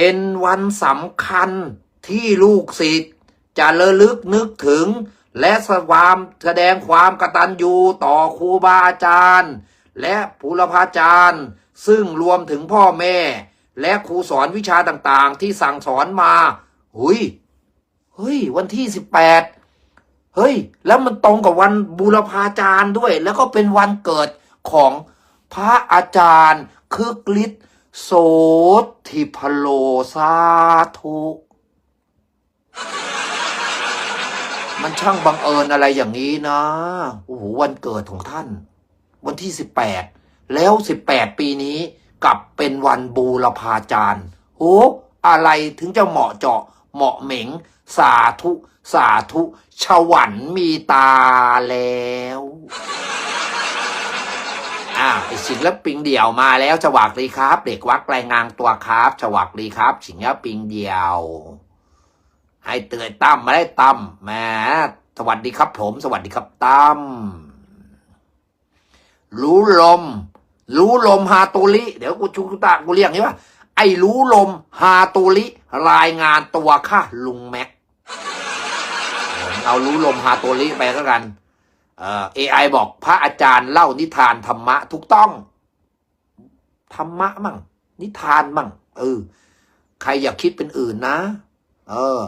เป็นวันสำคัญที่ลูกศิษย์จะระลึกนึกถึง และสวามแสดงความกตัญญูต่อครูบาอาจารย์ และภูรพาจารย์ ซึ่งรวมถึงพ่อแม่ และครูสอนวิชาต่างๆ ที่สั่งสอนมาหุยเฮ้ย วันที่สิบแปดเฮ้ย แล้วมันตรงกับวันบูรพาจารย์ด้วย แล้วก็เป็นวันเกิดของพระอาจารย์คือกฤษ โสธิพโลสาธุมันช่างบังเอิญอะไรอย่างนี้นะโอ้โหวันเกิดของท่าน วันที่สิบแปดแล้วสิบแปดปีนี้กลับเป็นวันบูรพาจารย์โอ้อะไรถึงจะเหมาะเจาะเหมาะเหม็ง สาธุ สาธุ ชวันมีตาแล้ว อ่าไอศิลปิงเดี่ยวมาแล้วสวัสดีครับ เด็กวัดแปลงงานตัวครับสวัสดีครับศิลปิงเดี่ยว ให้เตือนตั้มมาได้ตั้มแหมสวัสดีครับผม สวัสดีครับตั้มรู้ลม รู้ลมฮาตุลิเดี๋ยวกูชูตากูเรียกนี่ว่าไอ้รู้ลมฮาตุลิรายงานตัวค่ะลุงแม็ก เอารู้ลมฮาตุลิไปก็กัน เอ่อบอกพระอาจารย์เล่านิทานธรรมะถูกต้องธรรมะมั่ง นิทานมั่งเออใครอย่าคิดเป็นอื่นนะ เออ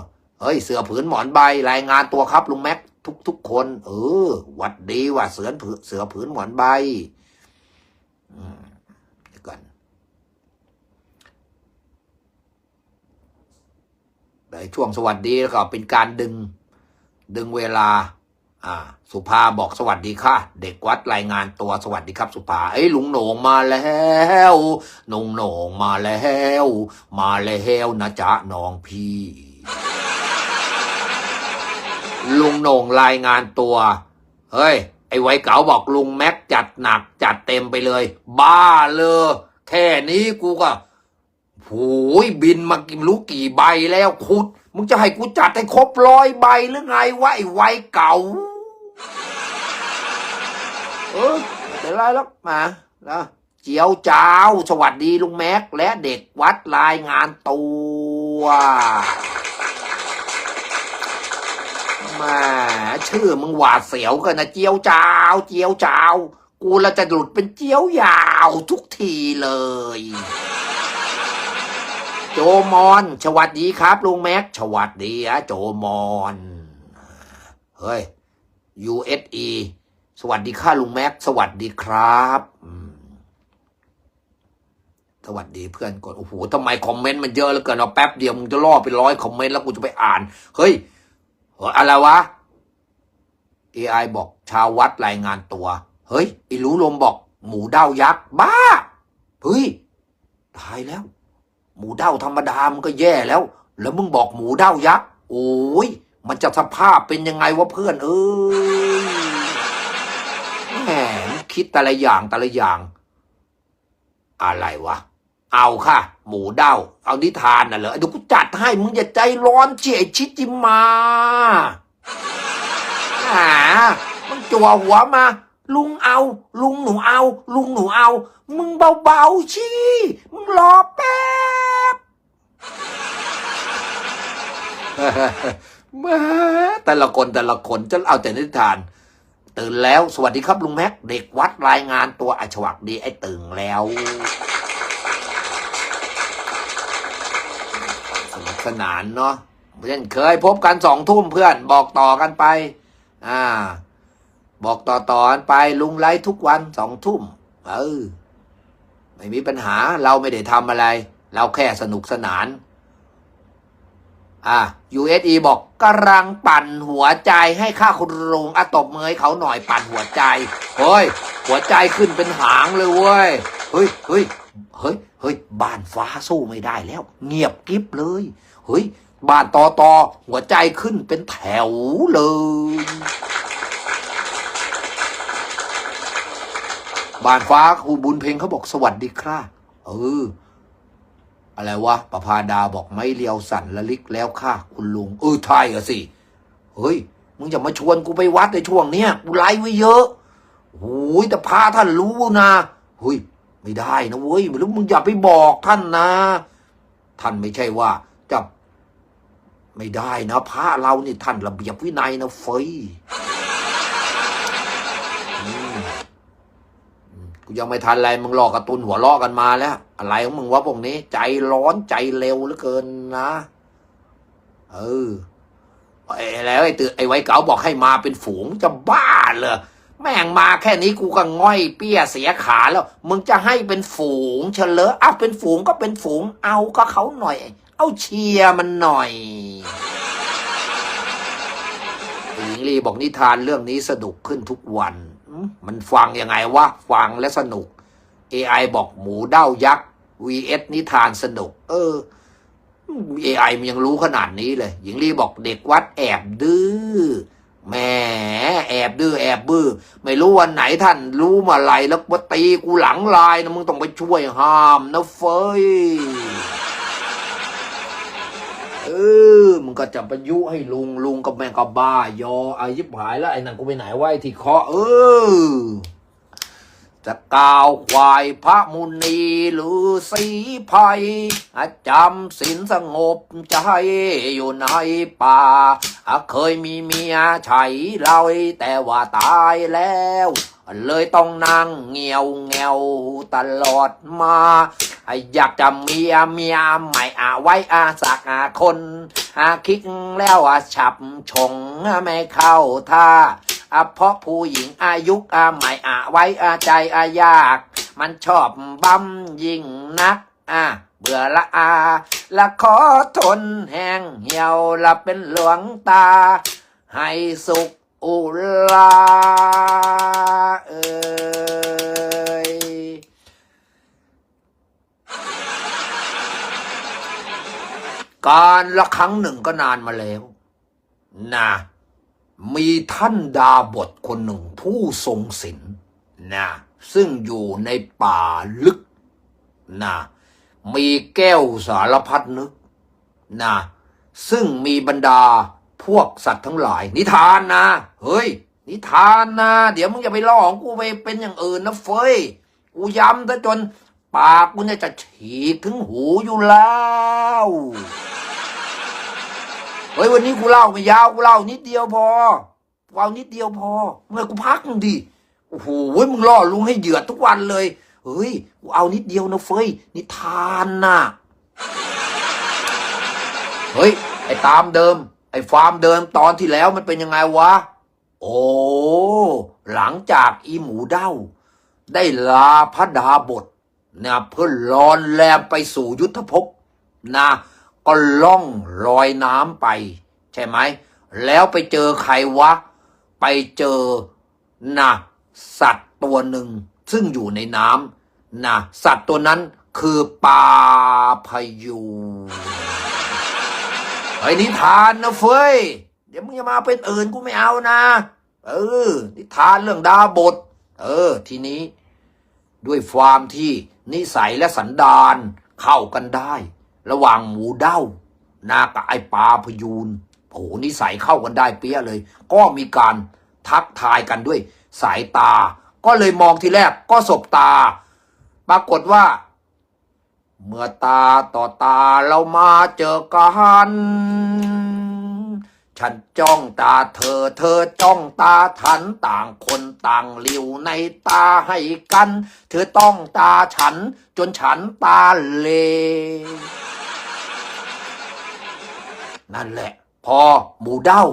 เฮ้ยเสือผืนหมอนใบรายงานตัวครับลุงแม็กทุกทุกคน เออวัดดีว่าเสือผืนเสือผืนหมอนใบเดี๋ยวก่อนในช่วงสวัสดีแล้วก็เป็นการดึงดึงเวลา อ่า สุภาบอกสวัสดีค่ะ เด็กวัดรายงานตัวสวัสดีครับ สุภาเอ้ยลุงโหน่งมาแล้วนงโหน่งมาแล้ว มาแล้วนะจ๊ะน้องพี่ ลุงโหน่งรายงานตัว เฮ้ย ไอ้ไว้เก๋าบอกลุงแม็กจัดหนักจัดเต็มไปเลย บ้าเลยแค่นี้กูก็โหยบินมากินรู้กี่ใบแล้วคุด มึงจะให้กูจัดให้ครบร้อยใบหรือไงวะไอ้ไว้เก่า เออเป็นไรหรอกมานะเจียวจ้าว สวัสดีลุงแม็ก และเด็กวัดรายงานตัวมาชื่อมึงหวาดเสียวกันนะเจียวจ้าว เจียวจ้าว กูละจะหลุดเป็นเจียวยาวทุกทีเลย โจมอนสวัสดีครับลุงแม็กสวัสดีอะโจมอน เฮ้ย USE สวัสดีค่ะลุงแม็ก สวัสดีครับสวัสดีเพื่อนกดโอ้โหทำไมคอมเมนต์มันเยอะเหลือเกินเอาแป๊บเดียวมึงจะล่อไปร้อยคอมเมนต์แล้วกูจะไปอ่าน เฮ้ยเฮ้ยอะไรวะ AI บอกชาววัดรายงานตัว เฮ้ยอ้รู้ลมบอก หมูเด้ายักษ์บ้า เฮ้ย ตายแล้ว หมูเด้าธรรมดามันก็แย่แล้ว แล้วมึงบอกหมูเด้ายักษ์โอ้ย มันจะสภาพเป็นยังไงวะเพื่อนเอ้ยแหมคิดแต่ละอย่างแต่ละอย่าง อะไรวะ เอาค่ะ หมูเด้า เอานิทานน่ะเหรอเดี๋ยวกูจัดให้มึงอย่าใจร้อนเจียชิจิมาหามึงจัวหัวมา ลุงเอา ลุงหนูเอา ลุงหนูเอา มึงเบาๆชี้ มึงรอแป๊บ มาแต่ละคนแต่ละคนจะเอาแต่นิทาน ตื่นแล้วสวัสดีครับลุงแม็ก เด็กวัดรายงานตัวอาชวักดีไอ้ตื่นแล้วสนุกสนานเนาะเพื่อนเคยพบกันสองทุ่มเพื่อนบอกต่อกันไป อ่า บอกต่อต่อกันไปลุงไลฟ์ทุกวันสองทุ่มเออไม่มีปัญหาเราไม่ได้ทำอะไร เราแค่สนุกสนาน อ่า USE บอกกำลังปั่นหัวใจให้ข้าคุณลุงอะตบมือให้เขาหน่อยปั่นหัวใจ เฮ้ย หัวใจขึ้นเป็นหางเลยเว้ย เฮ้ยเฮ้ยเฮ้ยเฮ้ยบ้านฟ้าสู้ไม่ได้แล้ว เงียบกริบเลย เฮ้ย บ้านตอตอหัวใจขึ้นเป็นแถวเลย บ้านฟ้าครูบุญเพ็งเขาบอกสวัสดีครับเออ อะไรวะประพาดาบอกไม่เลียวสั่นละลิกแล้วค่ะ คุณลุงเออใช่อะสิ เฮ้ย มึงจะมาชวนกูไปวัดในช่วงเนี้ยกูไลฟ์ไว้เยอะโอ้ยแต่พาท่านรู้นะเฮ้ยไม่ได้นะเว้ยแล้วมึงอย่าไปบอกท่านนะ ท่านไม่ใช่ว่าจะไม่ได้นะพระเรานี่ท่านระเบียบวินัยนะเฟยอืมอืม กูยังไม่ทันอะไรมึงหลอกกระตุนหัวล้อกันมาแล้ว อะไรของมึงวะพวกนี้ ใจร้อนใจเร็วเหลือเกินนะ เออไอ้แล้วไอ้ตือไอ้ไว้เก๋าบอกให้มาเป็นฝูงจะบ้าเหรอแม่งมาแค่นี้กูก็ง่อยเปี้ยเสียขาแล้ว มึงจะให้เป็นฝูงเฉลอเอาเป็นฝูงก็เป็นฝูง เอาก็เขาหน่อย เอาเชียร์มันหน่อยหญิงลีบอกนิทานเรื่องนี้สนุกขึ้นทุกวัน มันฟังยังไงวะฟังและสนุก AI บอกหมูเด้ายักษ์ vs นิทานสนุก เออ AI มันยังรู้ขนาดนี้เลย หญิงลีบอกเด็กวัดแอบดื้อแหมแอบดื้อแอบบื้อ ไม่รู้วันไหนท่านรู้มาอะไรแล้วมาตีกูหลังลายนะมึงต้องไปช่วยห้ามนะเฟย ออมึงก็จะประยุให้ลุงลุงกับแม่ก็บ้ายอไอ้ยิบหายแล้วไอ้นั่นกูไปไหนไอ้ที่คาะเออจะกล่าวควายพระมุนีหรือสีภัยจำศีลสงบใจอยู่ในป่า เคยมีเมียไฉเราแต่ว่าตายแล้ว เลยต้องนั่งเงียวเงียวตลอดมา อยากจะเมียเมียใหม่อาไว้อาสักอาคนอาคิดแล้วอาฉับชงไม่เข้าท่าเพราะผู้หญิงอายุอาใหม่อาไว้อาใจอายาก มันชอบบัมยิ่งนักอะเบื่อละอาละขอทนแห้งเหี่ยวละเป็นหลวงตา ให้สุข อุลาเอยการละครั้งหนึ่งก็นานมาแล้วนะมีท่านดาบทคนหนึ่งผู้ทรงศีลนะซึ่งอยู่ในป่าลึกนะมีแก้วสารพัดนึกนะซึ่งมีบรรดา พวกสัตว์ทั้งหลาย นิทานนะ เฮ้ย นิทานนะ เดี๋ยวมึงอย่าไปล่อของกูไปเป็นอย่างอื่นนะเฟยกูย้ำซะจน ปากกูเนี่ยจะฉีกถึงหูอยู่แล้วเฮ้ยวันนี้กูเล่าไม่ยาวกูเล่านิดเดียวพอเล่านิดเดียวพอเมื่อกูพักมึงดิโอ้โหมึงล่อลุงให้เหยื่อทุกวันเลยเฮ้ยกูเอานิดเดียวนะเฟยนิทานน่ะเฮ้ยไอ้ตามเดิม ไอ้ฟาร์มเดิมตอนที่แล้วมันเป็นยังไงวะ โอ้ หลังจากอีหมูเด้า ได้ลาพระดาบทนะเพื่อลอนแลมไปสู่ยุทธภพนะก็ล่องลอยน้ำไป ใช่ไหม แล้วไปเจอใครวะ ไปเจอนะสัตว์ตัวหนึ่ง ซึ่งอยู่ในน้ำนะสัตว์ตัวนั้นคือปลาพยูน ไอ้นิทานนะเฟ้ยเดี๋ยวมึงจะมาเป็นอื่นกูไม่เอานะ เออ นิทานเรื่องดาบท เออ ทีนี้ ด้วยความที่นิสัยและสันดานเข้ากันได้ ระหว่างหมูเด้านากับไอปลาพยูนโอ้โหนิสัยเข้ากันได้เปี้ยเลย ก็มีการทักทายกันด้วยสายตา ก็เลยมองทีแรกก็สบตา ปรากฏว่า เมื่อตาต่อตาเรามาเจอกัน ฉันจ้องตาเธอเธอจ้องตาฉันต่างคนต่างหลิวในตาให้กัน เธอต้องตาฉันจนฉันตาเล นั่นแหละ พอหมูเด้า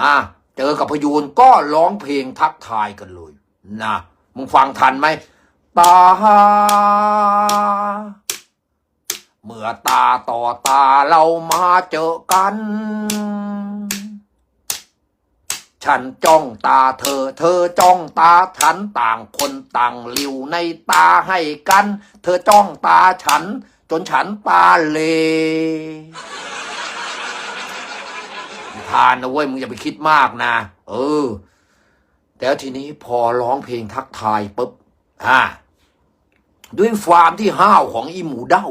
อะ เจอกับพยูนก็ร้องเพลงทักทายกันเลยนะมึงฟังทันไหมตา เมื่อตาต่อตาเรามาเจอกัน ฉันจ้องตาเธอ เธอจ้องตาฉันต่างคนต่างหลิวในตาให้กัน เธอจ้องตาฉัน จนฉันตาเลทานนะเว้ยมึงอย่าไปคิดมากนะ เออ แต่ทีนี้พอร้องเพลงทักทายปุ๊บอ่าด้วยความที่ห้าวของอีหมูเด้า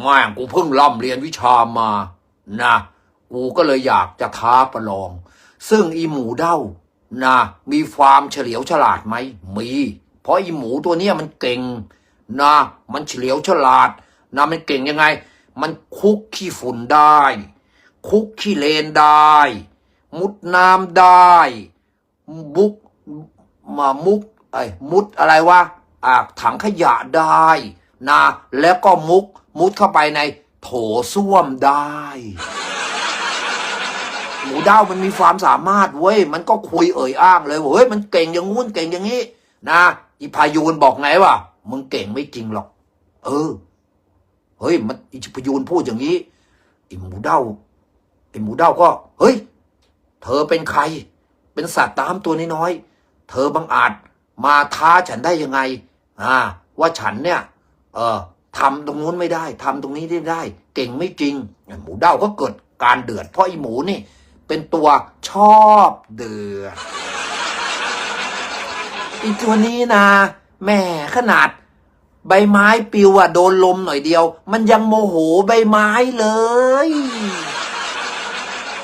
แม่งกูเพิ่งร่ำเรียนวิชามานะกูก็เลยอยากจะท้าประลอง ซึ่งอีหมูเด้านะมีความเฉลียวฉลาดไหมมี เพราะอีหมูตัวเนี้ยมันเก่งนะมันเฉลียวฉลาดนะมันเก่งยังไง มันคุกขี้ฝุ่นได้ คุกขี้เลนได้ มุดน้ำได้ บุกมามุกไอ้มุดอะไรวะอ่าถังขยะได้นะแล้วก็มุก มุดเข้าไปในโถส้วมได้ หมูดาวมันมีความสามารถเว้ย มันก็คุยเอ่ยอ้างเลยว่าเฮ้ยมันเก่งอย่างงู้นเก่งอย่างนี้ นะอีพายูนบอกไงวะมึงเก่งไม่จริงหรอก เออ เฮ้ย มันอีพายูนพูดอย่างนี้ไอหมูเด้าไอหมูเด้าก็ เฮ้ย เธอเป็นใคร เป็นสัตว์ตามตัวน้อยๆเธอบังอาจมาท้าฉันได้ยังไง อ่า ว่าฉันเนี่ย เออ ทำตรงนู้นไม่ได้ทำตรงนี้ไม่ได้ เก่งไม่จริง หมูเด้าก็เกิดการเดือด เพราะไอหมูนี่ เป็นตัวชอบเดือดไอีตัวนี้นะแหม่ขนาด ใบไม้ปิวอะโดนลมหน่อยเดียว มันยังโมโหใบไม้เลย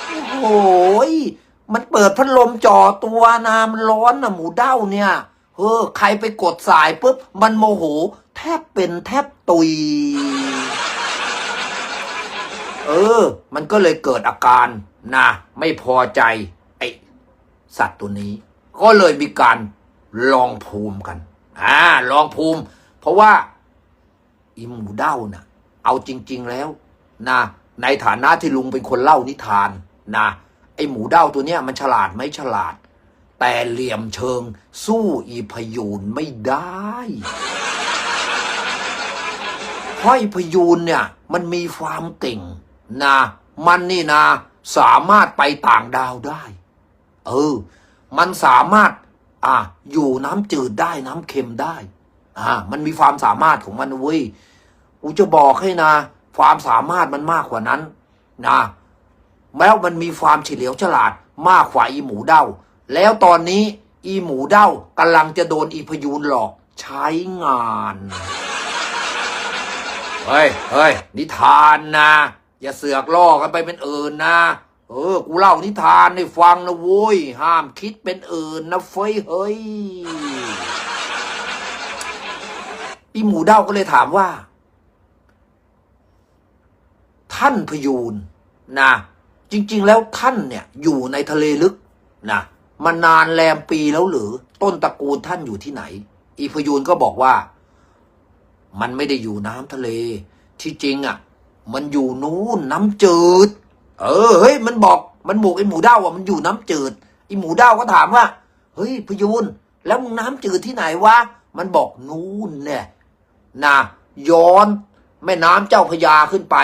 โอ้โหยมันเปิดพัดลมจ่อตัวนะมันร้อนนะหมูเด้าเนี่ย เออใครไปกดสายปุ๊บ มันโมโห แทบเป็นแทบตุย เออ มันก็เลยเกิดอาการนะไม่พอใจ ไอสัตว์ตัวนี้ ก็เลยมีการลองภูมิกัน อ่าลองภูมิ เพราะว่าอีหมูเด้าน่ะ เอาจริง ๆแล้วนะในฐานะที่ลุงเป็นคนเล่านิทานนะไอหมูเด้าตัวเนี้ยมันฉลาดไหมฉลาด แต่เหลี่ยมเชิง สู้อีพยูนไม่ได้เพราะอีพยูนเนี่ย มันมีความเก่งนะมันนี่นะ สามารถไปต่างดาวได้ เออ มันสามารถ อะอยู่น้ำจืดได้น้ำเค็มได้ อ่า มันมีความสามารถของมันเว้ยกูจะบอกให้นะ ความสามารถมันมากกว่านั้น นะแล้วมันมีความเฉลียวฉลาดมากกว่าอีหมูเด้า แล้วตอนนี้อีหมูเด้ากำลังจะโดนอีพยูนหลอกใช้งาน เฮ้ยเฮ้ยนิทานนะ อย่าเสือกล่อกันไปเป็นอื่นนะ เออ กูเล่านิทานให้ฟังนะโว้ย ห้ามคิดเป็นอื่นนะเฟ้ยเฮ้ย อีหมูเด้าก็เลยถามว่า ท่านพยูนนะ จริง ๆ แล้วท่านเนี่ย อยู่ในทะเลลึกนะ มานานแรมปีแล้วหรือ ต้นตระกูลท่านอยู่ที่ไหน อีพยูนก็บอกว่า มันไม่ได้อยู่น้ำทะเล ที่จริงอะ มันอยู่นู้นน้ำจืด เออเฮ้ยมันบอกมันบอกไอหมูเด้าอะมันอยู่น้ำจืดไอหมูเด้าก็ถามว่า เฮ้ยพยูนแล้วมึงน้ำจืดที่ไหนวะมันบอกนู้นเนี่ยนะย้อนแม่น้ำเจ้าพยาขึ้นไป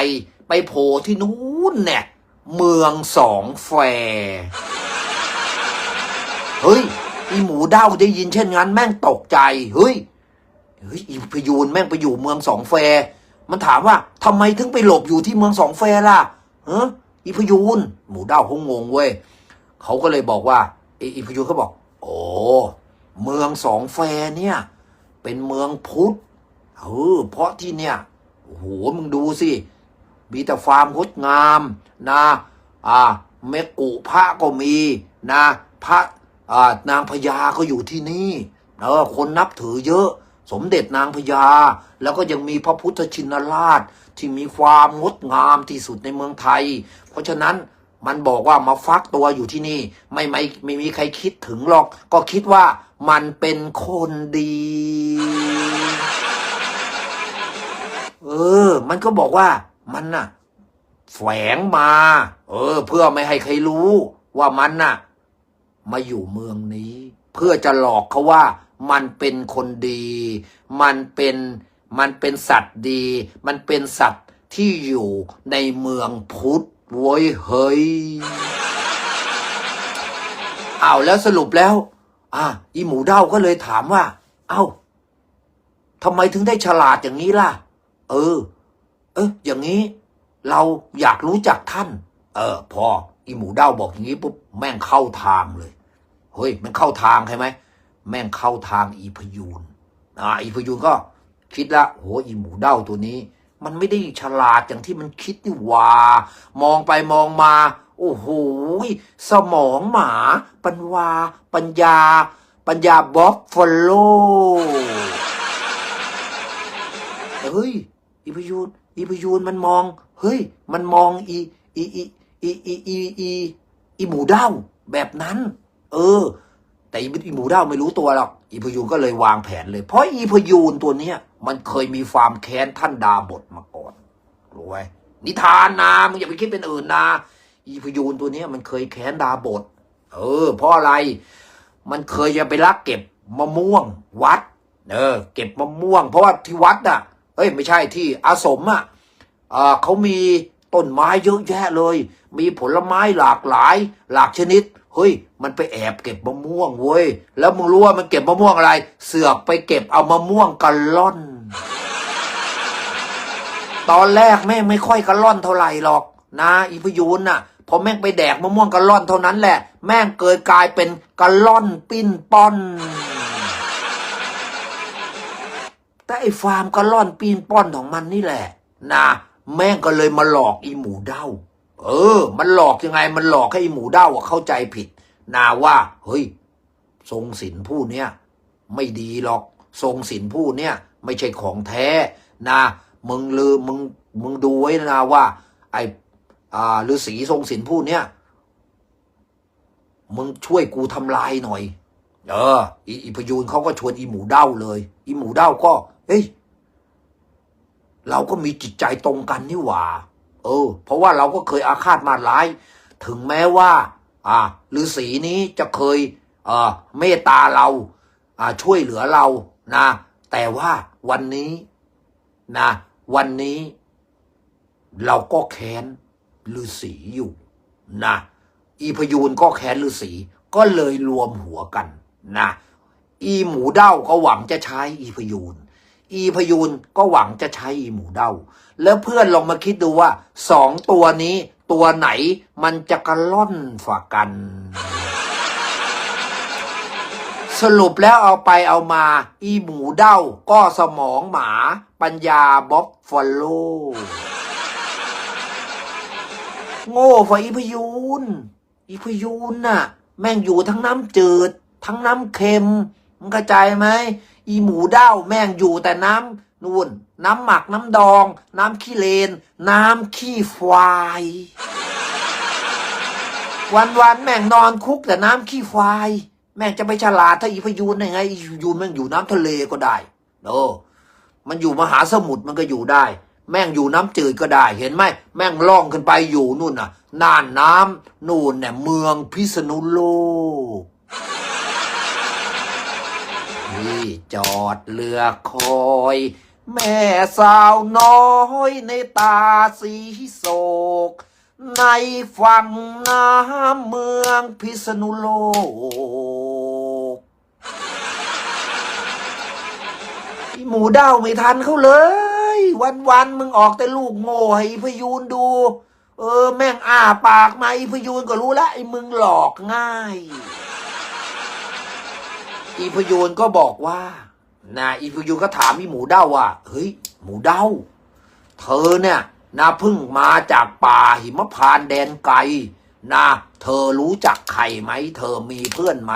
ไปโผล่ที่นู้นเนี่ยเมืองสองแฟ เฮ้ยอีหมูเด้าได้ยินเช่นนั้นแม่งตกใจ เฮ้ยเฮ้ยอีพยูนแม่งไปอยู่เมืองสองแฟ มันถามว่าทำไมถึงไปหลบอยู่ที่เมืองสองแฟล่ะเอออีพยูนหมูเด้าเขางงเว้ยเขาก็เลยบอกว่าอีพยูนเขาบอก โอ้เมืองสองแฟเนี่ย เป็นเมืองพุทธเออเพราะที่เนี่ยโอ้โหมึงดูสิมีแต่ฟาร์มงดงามนะ อ่าเมกุพระก็มีนะพระ นางพญาก็อยู่ที่นี่เออคนนับถือเยอะ สมเด็จนางพญา แล้วก็ยังมีพระพุทธชินราชที่มีความงดงามที่สุดในเมืองไทย เพราะฉะนั้นมันบอกว่ามาฟักตัวอยู่ที่นี่ ไม่ไม่ไม่มีใครคิดถึงหรอก ก็คิดว่ามันเป็นคนดี เออ มันก็บอกว่ามันน่ะ แฝงมา เออ เพื่อไม่ให้ใครรู้ว่ามันน่ะ มาอยู่เมืองนี้ เพื่อจะหลอกเขาว่ามันเป็นคนดี มันเป็นมันเป็นสัตว์ดี มันเป็นสัตว์ที่อยู่ในเมืองพุทธโว้ยเฮ้ยเอาแล้วสรุปแล้ว อะอีหมูเด้าก็เลยถามว่า เอ้าทำไมถึงได้ฉลาดอย่างนี้ล่ะ เออ เอ๊ะอย่างนี้ เราอยากรู้จักท่าน เออ พอ อีหมูเด้าบอกอย่างนี้ปุ๊บแม่งเข้าทางเลยเฮ้ยมันเข้าทางใช่ไหมแม่งเข้าทางอีพยูนอ่าอีพยูนก็คิดละโหอีหมูเด้าตัวนี้ มันไม่ได้ฉลาดอย่างที่มันคิดนี่หว่ามองไปมองมา โอ้โหสมองหมา ปัญวา ปัญญา ปัญญาบ็อกฟอลโลเฮ้ยอีพยูนอีอีพยูนมันมอง เฮ้ย มันมองอีอีอี อีอีอีอีอีหมูเด้าแบบนั้น เออ แต่อีหมูเด้าไม่รู้ตัวหรอกอีพยูนก็เลยวางแผนเลย เพราะอีพยูนตัวเนี้ยมันเคยมีความแค้นท่านดาบทมาก่อนรู้ไหมนิทานนะมึงอย่าไปคิดเป็นอื่นนะอีพยูนตัวเนี้ยมันเคยแค้นดาบท เออ เพราะอะไร มันเคยจะไปลักเก็บมะม่วงวัด เออ เก็บมะม่วง เพราะว่าที่วัดน่ะเอ้ยไม่ใช่ที่อาสมอะอ่าเขามี ต้นไม้เยอะแยะเลย มีผลไม้หลากหลาย หลากชนิด เฮ้ย มันไปแอบเก็บมะม่วงเว้ย แล้วมึงรู้ว่ามันเก็บมะม่วงอะไร เสือกไปเก็บเอามะม่วงกะล่อน ตอนแรกแม่งไม่ค่อยกะล่อนเท่าไหร่หรอก นะอีพยูนน่ะพอแม่งไปแดกมะม่วงกะล่อนเท่านั้นแหละ แม่งเกิดกลายเป็นกะล่อนปิ้นป้อนแต่ไอ้ฟาร์มกะล่อนปีนป้อนของมันนี่แหละ นะ แม่งก็เลยมาหลอกอีหมูเด้า เออ มันหลอกยังไง มันหลอกให้อีหมูเด้าเข้าใจผิด นาว่า เฮ้ย ทรงศิลป์ผู้เนี้ยไม่ดีหรอก ทรงศิลป์ผู้เนี้ยไม่ใช่ของแท้นะมึงลืมมึงมึงดูไว้นะว่า ไอ้อ่าฤาษีทรงศิลป์ผู้เนี้ยมึงช่วยกูทำลายหน่อย เอออีอีพยูนเขาก็ชวนอีหมูเด้าเลย อีหมูเด้าก็เฮ้ย เราก็มีจิตใจตรงกันนี่หว่า เออ เพราะว่าเราก็เคยอาฆาตมาร้าย ถึงแม้ว่า อ่าฤาษีนี้จะเคย เอ่อ เมตตาเรา อ่า ช่วยเหลือเรา นะ แต่ว่าวันนี้ นะ วันนี้ เราก็แค้นฤาษีอยู่ นะ อีพยูนก็แค้นฤาษี ก็เลยรวมหัวกัน นะ อีหมูเด้าก็หวังจะใช้อีพยูน อีพยูนก็หวังจะใช้อีหมูเด้าแล้วเพื่อนลองมาคิดดูว่าสองตัวนี้ตัวไหนมันจะกระล่อนฝ่ากัน สรุปแล้วเอาไปเอามา อีหมูเด้าก็สมองหมา ปัญญาบ็อกฟอลโลโง่ฝ่าอีพยูนอีพยูนน่ะ แม่งอยู่ทั้งน้ำจืด ทั้งน้ำเค็มมึงเข้าใจไหม อีหมูเด้าแม่งอยู่แต่น้ำนู่นน้ำหมักน้ำดอง น้ำขี้เลน น้ำขี้ควายวันวันแม่งนอนคุกแต่น้ำขี้ควายแม่งจะไปฉลาดถ้าอีพยูนได้ไงอีพยูนแม่งอยู่น้ำทะเลก็ได้โอ้มันอยู่มหาสมุทรมันก็อยู่ได้ แม่งอยู่น้ำจืดก็ได้ เห็นไหมแม่งล่องขึ้นไปอยู่นู่นน่ะน่านน้ำนู่นเนี่ยเมืองพิษณุโลก ที่จอดเรือคอย แม่สาวน้อยในตาสีโศก ในฝั่งน้ำเมืองพิษณุโลกหมูเด้าไม่ทันเขาเลย วันวันมึงออกแต่ลูกโง่ให้พยูนดู เออ แม่งอ้าปากมาอีพยูนก็รู้ละไอ้มึงหลอกง่าย อีพยูนก็บอกว่านะอีพยูนก็ถามอีหมูเด้าว่าเฮ้ย หมูเด้า เธอเนี่ยนะเพิ่งมาจากป่าหิมพานแดนไกลนะเธอรู้จักใครไหม เธอมีเพื่อนไหม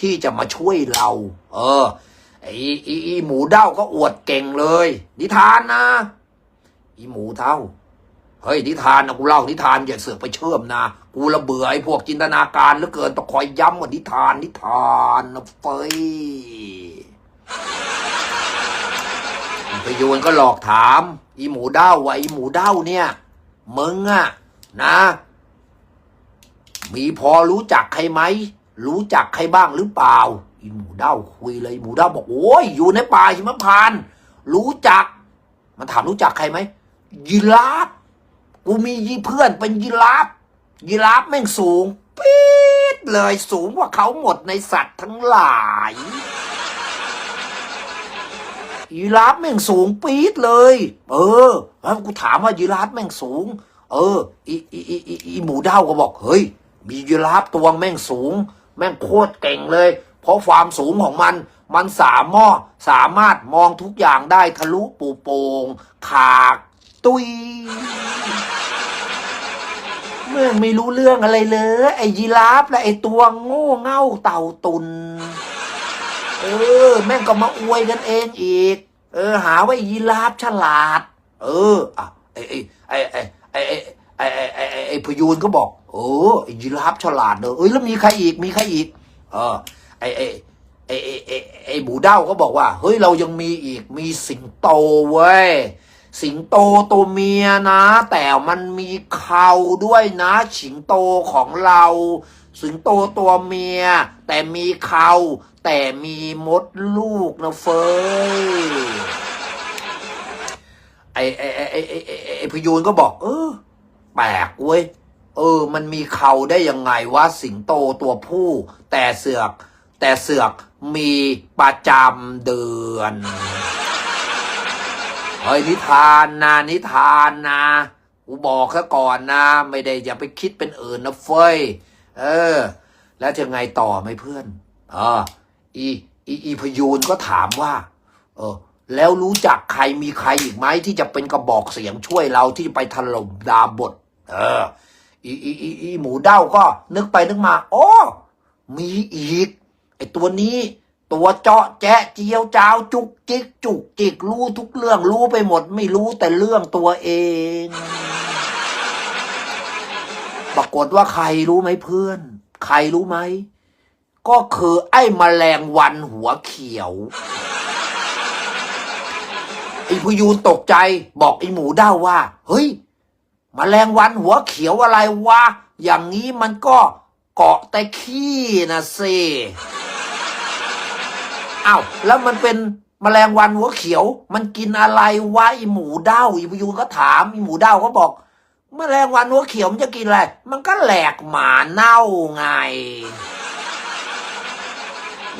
ที่จะมาช่วยเรา เออไอไออีหมูเด้าก็อวดเก่งเลย นิทานนะ อีหมูเท่า เฮ้ยนิทานนะกูเล่านิทานอย่าเสือกไปเชื่อมนะ กูระเบื่อไอ้พวกจินตนาการเหลือเกินต้องคอยย้ำว่านิทานนิทานนะเฟยอีพยูนก็หลอกถาม อีหมูเด้าว่าอีหมูเด้าเนี่ยมึงอะนะ มีพอรู้จักใครไหมรู้จักใครบ้างหรือเปล่า อีหมูเด้าคุยเลยหมูเด้าบอกโอ้ยอยู่ในป่าหิมพาน รู้จัก มันถามรู้จักใครไหมยีราฟ กูมียีเพื่อนเป็นยีราฟยีราฟแม่งสูงปี๊ดเลยสูงกว่าเขาหมดในสัตว์ทั้งหลายยีราฟแม่งสูงปี๊ดเลย เออ แล้วกูถามว่ายีราฟแม่งสูง เอออีอีอีอีอีหมูเด้าก็บอก เฮ้ย มียีราฟตัวแม่งสูง แม่งโคตรเก่งเลย เพราะความสูงของมัน มันสามารถสามารถมองทุกอย่างได้ทะลุปูโปง่งขาก ตุยเมื่อไม่รู้เรื่องอะไรเลย ไอ้ยีราฟและไอ้ตัวโง่เง่าเต่าตุน เออ แม่งก็มาอวยกันเองอีก เออ หาว่ายีราฟฉลาด เอออะไอ้ไอ้ไอ้ไอ้ไอ้ไอ้ไอ้ไอ้ไอ้ไอ้พยูนก็บอกโอ้ไอ้ยีราฟฉลาดเนอะเอ้ยแล้วมีใครอีกมีใครอีก เออไอ้ไอ้ไอ้ไอ้ไอ้ไอ้หมูเด้าก็บอกว่า เฮ้ยเรายังมีอีกมีสิงโตเว้ย สิงโตตัวเมียนะ แต่มันมีเขาด้วยนะสิงโตของเรา สิงโตตัวเมีย แต่มีเขาแต่มีมดลูกนะเฟยไอไอไอไอไอไอ้ไอพยูนก็บอก เออแปลกเว้ยเออ มันมีเขาได้ยังไงว่าสิงโตตัวผู้ แต่เสือก แต่เสือกมีประจำเดือน เฮ้ยนิทานนะนิทานนะกูบอกซะก่อนนะ ไม่ได้อย่าไปคิดเป็นอื่นนะเฟ้ยเออ แล้วจะไงต่อไหมเพื่อนเอออีอีอีพยูนก็ถามว่า เออ แล้วรู้จักใครมีใครอีกไหมที่จะเป็นกระบอกเสียงช่วยเราที่ไปถล่มดาบท เออ อีอีอีอีหมูเด้าก็นึกไปนึกมา โอ้ มีอีกไอตัวนี้ ตัวเจาะแจ๊ะเจียวจ้าวจุกจิกจุกจิกรู้ทุกเรื่องรู้ไปหมด ไม่รู้แต่เรื่องตัวเอง ปรากฏว่าใครรู้ไหมเพื่อน ใครรู้ไหม ก็คือไอ้แมลงวันหัวเขียวไอ้พยูนตกใจบอกไอ้หมูเด้าว่า เฮ้ยมแมลงวันหัวเขียวอะไรวะอย่างนี้มันก็เกาะแต่ขี้นะเซ อ้าวแล้วมันเป็นมแมลงวันหัวเขียว มันกินอะไรวะไอหมูเด้าไอพยูนก็ถามไอหมูเด้าก็บอกแมลงวันหัวเขียวมันจะกินอะไร มันก็แหลกหมาเน่าไง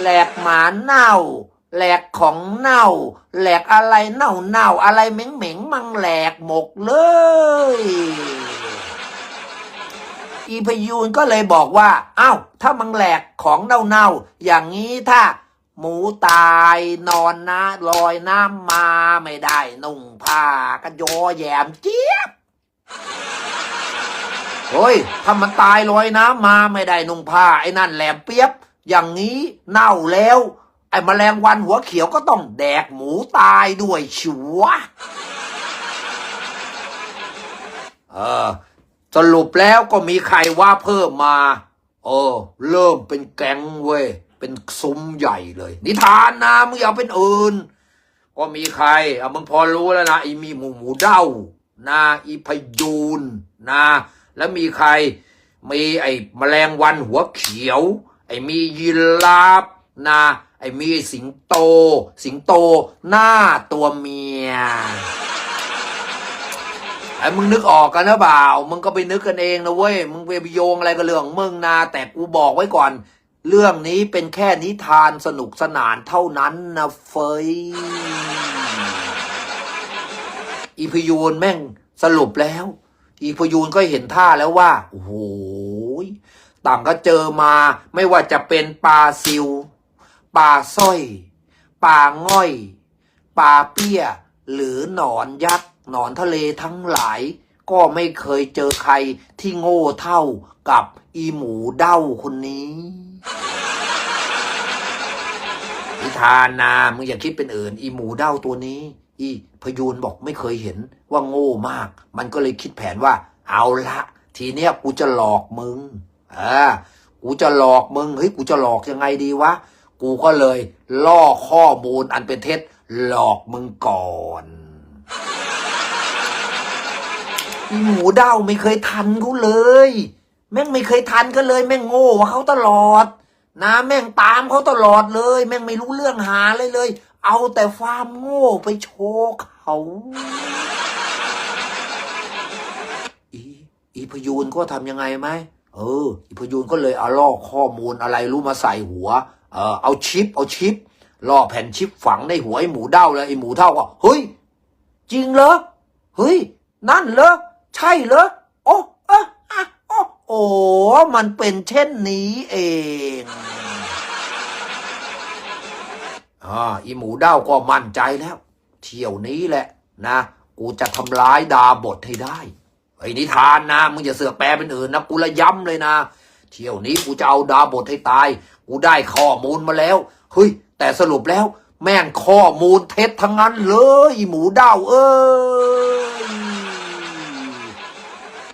แหลกหมาเน่า แหลกของเน่า แหลกอะไรเน่าเน่าอะไรเหม็งเหม็งมังแหลกหมกเลย อีพยูนก็เลยบอกว่าเอ้าถ้ามังแหลกของเน่าเน่าอย่างนี้ถ้า หมูตายนอนนะลอยน้ำมาไม่ได้นุ่งผ้าก็ยอแยมเจี๊ยบเฮ้ยถ้ามันตายลอยน้ำมาไม่ได้นุ่งผ้าไอ้นั่นแหลมเปียบ อย่างนี้เน่าแล้ว ไอ้แมลงวันหัวเขียวก็ต้องแดกหมูตายด้วยชัวเออสรุปแล้วก็มีใครว่าเพิ่มมา เออ เริ่มเป็นแก๊งเว้ย เป็นซุ้มใหญ่เลย นิทานนะมึงอย่าเป็นอื่น ก็มีใครอะมึงพอรู้แล้วนะอีมีหมูหมูเด้านะอีพยูนนะ แล้วมีใคร มีไอ้แมลงวันหัวเขียว ไอ้มียีราฟนะไอ้มีสิงโต สิงโตหน้าตัวเมียไอ้มึงนึกออกกันหรือเปล่า มึงก็ไปนึกกันเองนะเว้ย มึงไปโยงอะไรกับเรื่องของมึงนะแต่กูบอกไว้ก่อน เรื่องนี้เป็นแค่นิทานสนุกสนานเท่านั้นนะเฟยอีพยูนแม่งสรุปแล้ว อีพยูนก็เห็นท่าแล้วว่า โอ้โหต่างก็เจอมาไม่ว่าจะเป็นปลาซิวปลาสร้อยปลาง่อยปลาเปี้ย หรือหนอนยักษ์หนอนทะเลทั้งหลาย ก็ไม่เคยเจอใครที่โง่เท่ากับอีหมูเด้าคนนี้ นิ ทานนามึงอย่าคิดเป็นอื่น อีหมูเด้าตัวนี้ อีพยูนบอกไม่เคยเห็นว่าโง่มาก มันก็เลยคิดแผนว่า เอาละทีเนี้ยกูจะหลอกมึงอ่ากูจะหลอกมึงเฮ้ยกูจะหลอกยังไงดีวะกูก็เลยล่อข้อมูลอันเป็นเท็จหลอกมึงก่อนอีหมูเด้าไม่เคยทันเขาเลย แม่งไม่เคยทันก็เลย แม่งโง่ว่าเขาตลอด นะแม่งตามเขาตลอดเลย แม่งไม่รู้เรื่องหาเลยเลย เอาแต่ความโง่ไปโชว์เขาอีอีพยูนก็ทำยังไงไหมเอออีพยูนก็เลยเอาลอกข้อมูลอะไรรู้มาใส่หัว เออเอาชิป เอาชิปล่อแผ่นชิปฝังในหัวไอ้หมูเด้าเลยไอ้หมูเท่าก็เฮ้ย จริงเหรอเฮ้ย นั่นเหรอใช่เหรอ โอ้ มันเป็นเช่นนี้เองอ่าอีหมูเด้าก็มั่นใจแล้ว เที่ยวนี้แหละนะ กูจะทำร้ายดาบทให้ได้ไอ้นิทานนะมึงอย่าเสือกแปลเป็นอื่นนะกูละย้ำเลยนะ เที่ยวนี้กูจะเอาดาบทให้ตาย กูได้ข้อมูลมาแล้วเฮ้ยแต่สรุปแล้ว แม่งข้อมูลเท็จทั้งนั้นเลยอีหมูเด้าเอ้ย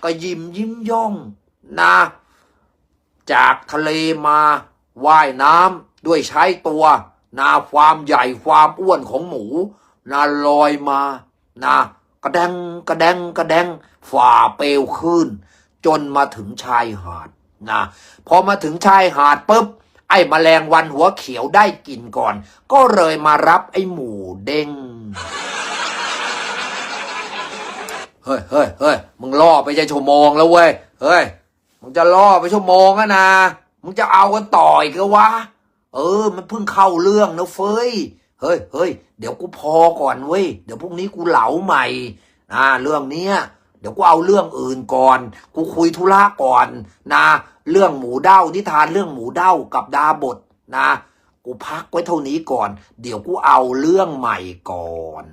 ก็ยิ้มยิ้มย่อง นะ จากทะเลมาว่ายน้ำด้วยใช้ตัวนาความใหญ่ความอ้วนของหมูนาลอยมานะกระแดงกระแดงกระแดงฝ่าเปลวขึ้น จนมาถึงชายหาดนะพอมาถึงชายหาดปุ๊บ ไอ้แมลงวันหัวเขียวได้กลิ่นก่อน ก็เลยมารับไอ้หมูเด้งเฮ้ยเฮ้ยเฮ้ยมึงล่อไปใจชั่วโมงแล้วเว้ย เฮ้ย มึงจะล่อไปชั่วโมงอะนะมึงจะเอากันต่อยก็วะเออ มันเพิ่งเข้าเรื่องนะเฟ้ยเฮ้ยเฮ้ยเดี๋ยวกูพอก่อนเว้ยเดี๋ยวพรุ่งนี้กูเหลาใหม่นะเรื่องเนี้ยเดี๋ยวกูเอาเรื่องอื่นก่อน กูคุยธุระก่อนนะ เรื่องหมูเด้านิทานเรื่องหมูเด้ากับดาบทนะ กูพักไว้เท่านี้ก่อน เดี๋ยวกูเอาเรื่องใหม่ก่อน